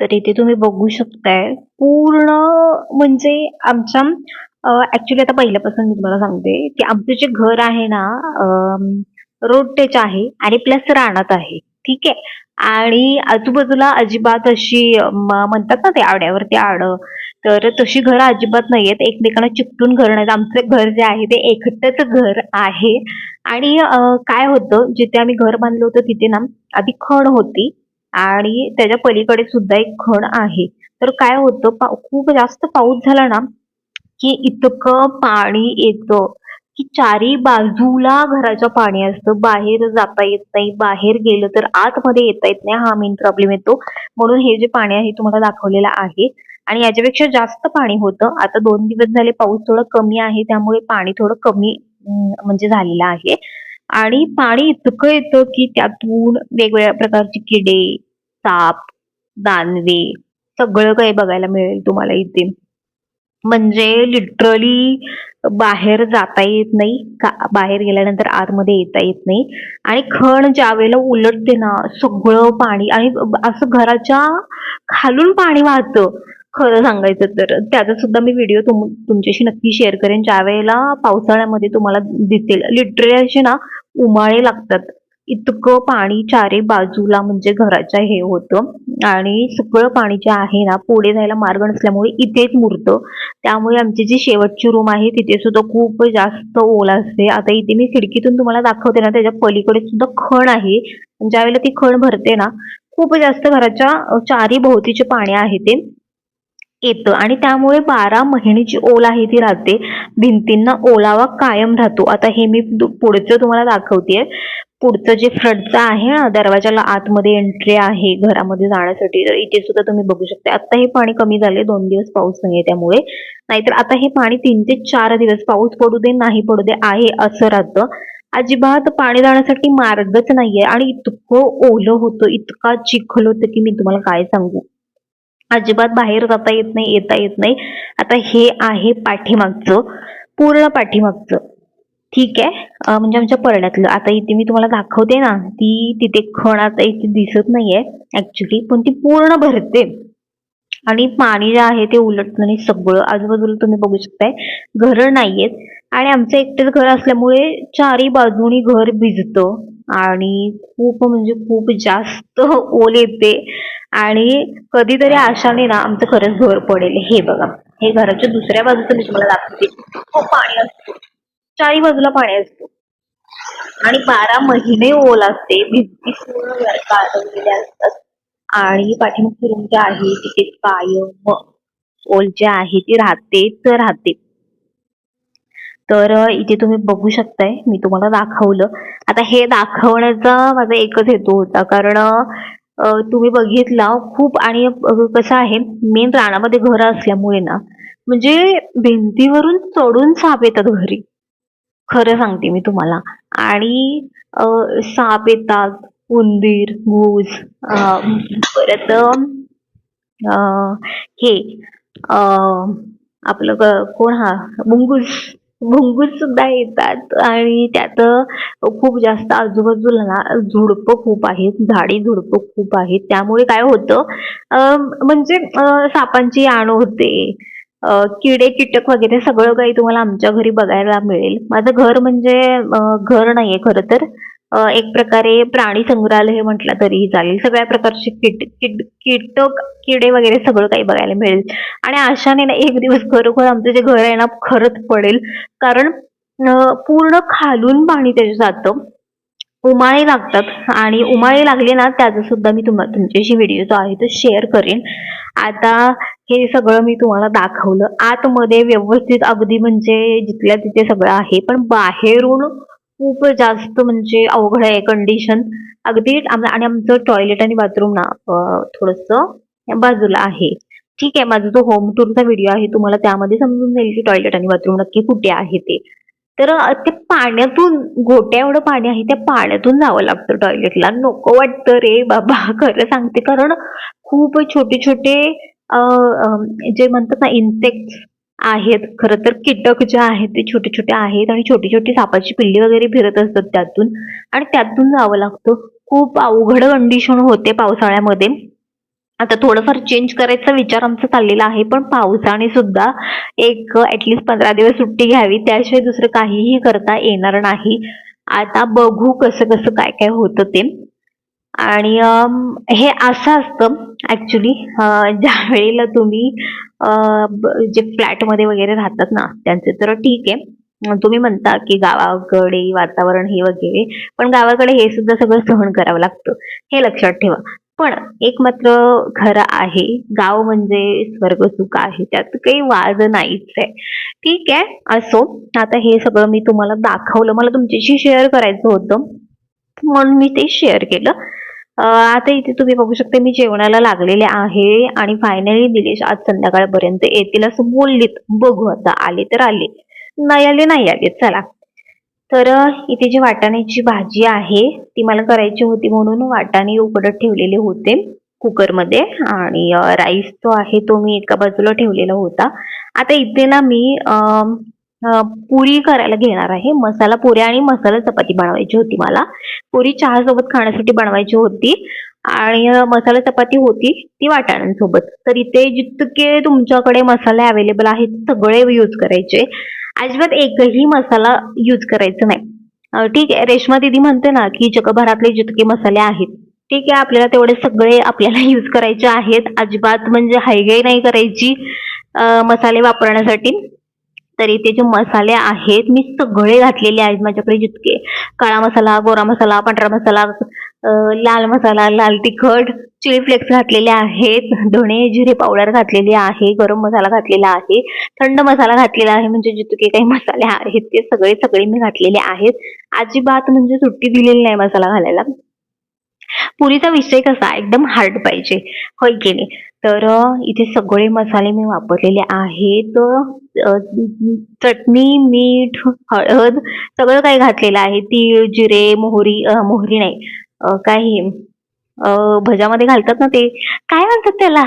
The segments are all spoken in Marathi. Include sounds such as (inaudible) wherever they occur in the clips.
तर इथे तुम्ही बघू शकताय पूर्ण म्हणजे आमच्या ऍक्च्युली आता पहिल्यापासून मी तुम्हाला सांगते की आमचं जे घर आहे ना रोड टच आहे आणि प्लस रानात आहे. ठीक आहे? आणि आजूबाजूला अजिबात अशी म्हणतात ना ते आड्यावरती आड तर तशी घरं अजिबात नाहीयेत. एकमेकांना चिकटून घर नाही आमचं घर जे आहे ते एकटंच घर आहे. आणि काय होतं जिथे आम्ही घर बांधलं होतं तिथे ना आधी खण होती. आणि त्याच्या पलीकडे सुद्धा एक खण आहे. तर काय होतं खूप जास्त पाऊस झाला ना की इतकं पाणी येतं की चारी बाजूला घराच्या पाणी असतं. बाहेर जाता येत नाही बाहेर गेलं तर आतमध्ये येता येत नाही हा मेन प्रॉब्लेम येतो. म्हणून हे जे पाणी आहे तुम्हाला दाखवलेलं आहे. आणि याच्यापेक्षा जास्त पाणी होतं. आता दोन दिवस झाले पाऊस थोडं कमी आहे त्यामुळे पाणी थोडं कमी म्हणजे झालेलं आहे. आणि पाणी इतकं येतं की त्यातून वेगवेगळ्या प्रकारचे किडे साप दानवे सगळं काही बघायला मिळेल तुम्हाला इथे. म्हणजे लिटरली बाहेर जाता येत नाही का बाहेर गेल्यानंतर आतमध्ये येता येत नाही. आणि खण ज्या वेळेला उलटते ना सगळं पाणी आणि असं घराच्या खालून पाणी वाहतं खरं सांगायचं तर. त्याचा सुद्धा मी व्हिडिओ तुम तुमच्याशी नक्की शेअर करेन. ज्या वेळेला पावसाळ्यामध्ये तुम्हाला दिसेल. लिटरली असे ना उमाळे लागतात. इतकं पाणी चारे बाजूला म्हणजे घराच्या हे होतं. आणि सगळं पाणी जे आहे ना पुढे जायला मार्ग नसल्यामुळे इथेच मुरतं. त्यामुळे आमची जी शेवटची रूम आहे तिथे सुद्धा खूप जास्त ओल असते. आता इथे मी खिडकीतून तुम्हाला दाखवते ना त्याच्या पलीकडे सुद्धा खण आहे. ज्या वेळेला ती खण भरते ना खूप जास्त घराच्या चारी भोवतीचे पाणी आहे ते येतं. आणि त्यामुळे बारा महिन्याची ओल आहे ती राहते. भिंतींना ओलावा कायम राहतो. आता हे मी पुढचं तुम्हाला दाखवतेय. पुढचं जे फ्रंटचं आहे ना दरवाजाला आतमध्ये एंट्री आहे घरामध्ये जाण्यासाठी तर इथे सुद्धा तुम्ही बघू शकता. आता हे पाणी कमी झाले दोन दिवस पाऊस नाहीये त्यामुळे. नाहीतर आता हे पाणी तीन ते चार दिवस पाऊस पडू दे नाही पडू दे आहे असं राहतं. अजिबात पाणी जाण्यासाठी मार्गच नाहीये आणि इतकं ओलं होतं इतका चिखल होतं की मी तुम्हाला काय सांगू. अजिबात बाहेर जाता येत नाही येता येत नाही. आता हे आहे पाठीमागचं पूर्ण पाठीमागचं. ठीक आहे. म्हणजे आमच्या परड्यातलं. आता इथे मी तुम्हाला दाखवते ना ती तिथे खण आता इथे दिसत नाहीये ऍक्च्युली पण ती पूर्ण भरते. आणि पाणी जे आहे ते उलटणं सगळं आजूबाजूला तुम्ही बघू शकताय. घरं नाहीयेत. आणि आमचं एकटेच घर असल्यामुळे चारी बाजूनी घर भिजतं. आणि खूप म्हणजे खूप जास्त ओल येते. आणि कधीतरी आशाने ना आमचं खरंच घर पडेल. हे बघा. हे घराच्या दुसऱ्या बाजूचं मी तुम्हाला दाखवते. खूप पाणी असतं. चारी बाजूला पाणी असतो. आणि बारा महिने ओल असते. भिंती पूर्ण घर असतात. आणि पाठीमागची रूम जी आहे तिथे कायम ओल जे आहे ती राहतेच राहते. तर इथे तुम्ही बघू शकताय मी तुम्हाला दाखवलं. आता हे दाखवण्याचा माझा एकच हेतू होता. कारण तुम्ही बघितला खूप आणि कसं आहे मेन रानामध्ये घर असल्यामुळे ना म्हणजे भिंतीवरून चढून साप येतात घरी. खरं सांगते मी तुम्हाला. आणि साप येतात उंदीर घूस परत हे आपलं कोण हा? मुंगूस मुंगूस सुद्धा येतात आणि त्यात खूप जास्त आजूबाजूला ना झुडपं खूप आहेत झाडी झुडपं खूप आहेत. त्यामुळे काय होतं म्हणजे सापांची आण होते. किडे कीटक वगैरे सगळं काही तुम्हाला आमच्या घरी बघायला मिळेल. माझं घर म्हणजे घर नाहीये खरं तर. एक प्रकारे प्राणी संग्रहालय म्हटलं तरीही चालेल. सगळ्या प्रकारचे कीट कीट कीटक किडे वगैरे सगळं काही बघायला मिळेल. आणि आशाने ना एक दिवस खरोखर आमचं जे घर आहे ना खरंच पडेल. कारण पूर्ण खालून पाणी त्याचं जातं. उमाळे लागतात आणि उमाळे लागले ना त्याचा सुद्धा मी तुम्हाला तुमच्याशी व्हिडिओ जो आहे तो शेअर करेन. आता हे सगळं मी तुम्हाला दाखवलं. आतमध्ये व्यवस्थित अगदी म्हणजे जिथल्या तिथे सगळं आहे पण बाहेरून खूप जास्त म्हणजे अवघड आहे कंडिशन अगदी आणि आमचं टॉयलेट आणि बाथरूम ना थोडस बाजूला आहे. ठीक आहे माझा जो होम टूरचा व्हिडिओ आहे तुम्हाला त्यामध्ये समजून जाईल की टॉयलेट आणि बाथरूम नक्की कुठे आहे ते. तर ते पाण्यातून गोट्या एवढं पाणी आहे त्या पाण्यातून जावं लागतं टॉयलेटला नको वाटतं रे बाबा (laughs) खरं सांगते. कारण खूप छोटे छोटे जे म्हणतात ना इन्सेक्ट आहेत. खरं तर कीटक जे आहेत ते छोटे छोटे आहेत आणि छोटी छोटी सापाची पिल्ली वगैरे फिरत असतात त्यातून. आणि त्यातून जावं लागतं. खूप अवघड कंडिशन होते पावसाळ्यामध्ये. आता थोडंफार चेंज करायचा विचार आमचा चाललेला आहे पण पावसाने सुद्धा एक ऍटलिस्ट पंधरा दिवस सुट्टी घ्यावी त्याशिवाय दुसरं काहीही करता येणार नाही. आता बघू कसं कसं काय काय होतं ते. आणि हे असं असतं ऍक्च्युली ज्या वेळेला तुम्ही जे फ्लॅटमध्ये वगैरे राहतात ना त्यांचे तर ठीक आहे. तुम्ही म्हणता की गावाकडे वातावरण हे वगैरे पण गावाकडे हे सुद्धा सगळं सहन करावं लागतं. हे लक्षात ठेवा. पण एक मात्र खरं आहे. गाव म्हणजे स्वर्ग सुख आहे. त्यात काही वाद नाहीच आहे. ठीक आहे. असो. आता हे सगळं मी तुम्हाला दाखवलं. मला तुमच्याशी शेअर करायचं होतं. म्हणून मी ते शेअर केलं. आता इथे तुम्ही बघू शकता मी जेवणाला लागलेले आहे आणि फायनली दिलेश आज संध्याकाळपर्यंत येतील असं बोललीत. बघू आता आले तर आले. नाही आले नाही आले. चला. तर इथे जी वाटाण्याची भाजी आहे ती मला करायची होती म्हणून वाटाणे उकडत ठेवलेले होते कुकरमध्ये. आणि राईस जो आहे तो मी एका बाजूला ठेवलेला होता. आता इथे ना मी पुरी करायला घेणार आहे. मसाला पुऱ्या आणि मसाला चपाती बनवायची होती मला. पुरी चहा सोबत खाण्यासाठी बनवायची होती. आणि मसाला चपाती होती ती वाटाण्यांसोबत. तर इथे जितके तुमच्याकडे मसाले अवेलेबल आहेत सगळे यूज करायचे. अजिबात एकही मसाला यूज करायचा नाही. ठीक आहे रेश्मा दिदी म्हणते ना की जगभरातले जितके मसाले आहेत ठीक आहे आपल्याला तेवढे सगळे आपल्याला यूज करायचे आहेत. अजिबात म्हणजे हायगाई नाही करायची मसाले वापरण्यासाठी. तर इथे जे मसाले आहेत मी सगळे घातलेले आहेत. माझ्याकडे जितके काळा मसाला गोरा मसाला पांढरा मसाला लाल मसाला लाल तिखट चिली फ्लेक्स घातलेले आहेत धणे जिरे पावडर घातलेले आहे गरम मसाला घातलेला आहे थंड मसाला घातलेला आहे म्हणजे जितके काही मसाले आहेत ते सगळे सगळे मी घातलेले आहेत. अजिबात म्हणजे सुट्टी दिलेली नाही मसाला घालायला. पुरीचा विषय कसा एकदम हार्ड पाहिजे. होय केले तर इथे सगळे मसाले मी वापरलेले आहेत. चटणी मीठ हळद सगळं काही घातलेलं आहे. तीळ जिरे मोहरी मोहरी नाही. काही भजामध्ये भज्यामध्ये घालतात ना ते काय म्हणतात त्याला?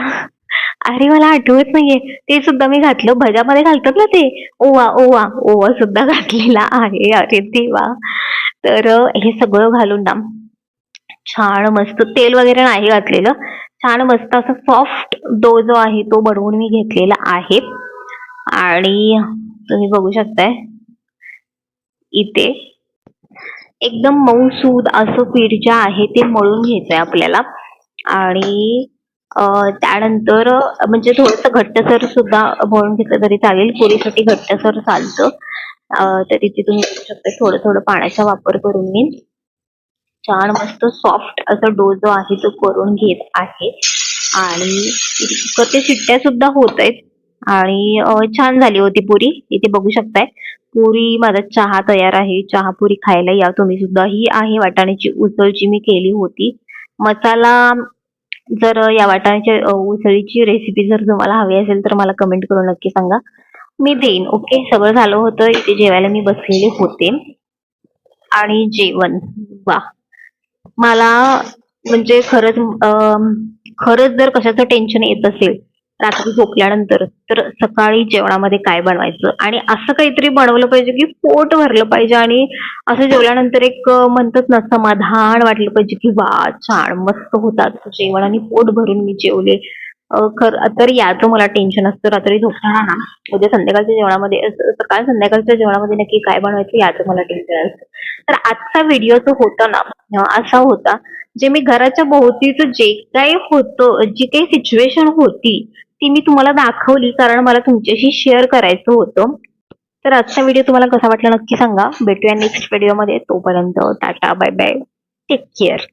अरे मला आठवत नाहीये. ते सुद्धा मी घातलं. भज्यामध्ये घालतात ना ते ओवा ओवा ओवा सुद्धा घातलेला आहे. अरे देवा. तर हे सगळं घालून ना छान मस्त तेल वगैरे नाही घातलेलं. छान मस्त असा सॉफ्ट डो जो आहे तो बनवून मी घेतलेला आहे. आणि तुम्ही बघू शकताय. इथे एकदम मऊ सूद असं पीठ जे आहे ते मळून घ्यायचंय आपल्याला. आणि त्यानंतर म्हणजे थोडस घट्टसर सुद्धा मळून घेतलं तरी चालेल. पुरीसाठी घट्टसर चालतं. तरी तर इथे तुम्ही बघू शकता. थोडं थोडं पाण्याचा वापर करून मी. छान मस्त सॉफ्ट असा डो जो आहे तो करून घेत आहे. आणि ते शिट्ट्या सुद्धा होत आहेत. आणि छान झाली होती पुरी. इथे बघू शकताय. पुरी माझा चहा तयार आहे. चहा पुरी खायला या. तुम्ही सुद्धा ही आहे वाटाण्याची उसळ जी मी केली होती. मसाला जर या वाटाण्याच्या उसळीची रेसिपी जर तुम्हाला हवी असेल तर मला कमेंट करून नक्की सांगा. मी देईन. ओके सगळं झालं होतं. इथे जेवायला मी बसलेले होते. आणि जेवण. वा मला म्हणजे खरंच खरंच जर कशाचं टेन्शन येत असेल रात्री झोपल्यानंतर तर सकाळी जेवणामध्ये काय बनवायचं? आणि असं काहीतरी बनवलं पाहिजे की पोट भरलं पाहिजे आणि असं जेवल्यानंतर एक म्हणतात ना समाधान वाटलं पाहिजे की वा छान मस्त होतात. जेवण आणि पोट भरून मी जेवले. खर तर याचं मला टेन्शन असतं रात्री झोपताना ना. उद्या संध्याकाळच्या जेवणामध्ये सकाळ संध्याकाळच्या जेवणामध्ये नक्की काय बनवायचं याचं मला टेन्शन असतं. तर आजचा व्हिडिओ जो होता ना असा होता जे मी घराच्या भोवतीचं जे काही होतं जी काही सिच्युएशन होती ती मी तुम्हाला दाखवली कारण मला तुमच्याशी शेअर करायचं होतं. तर आजचा व्हिडिओ तुम्हाला कसा वाटला नक्की सांगा. भेटूया नेक्स्ट व्हिडिओमध्ये तोपर्यंत tata bye bye take care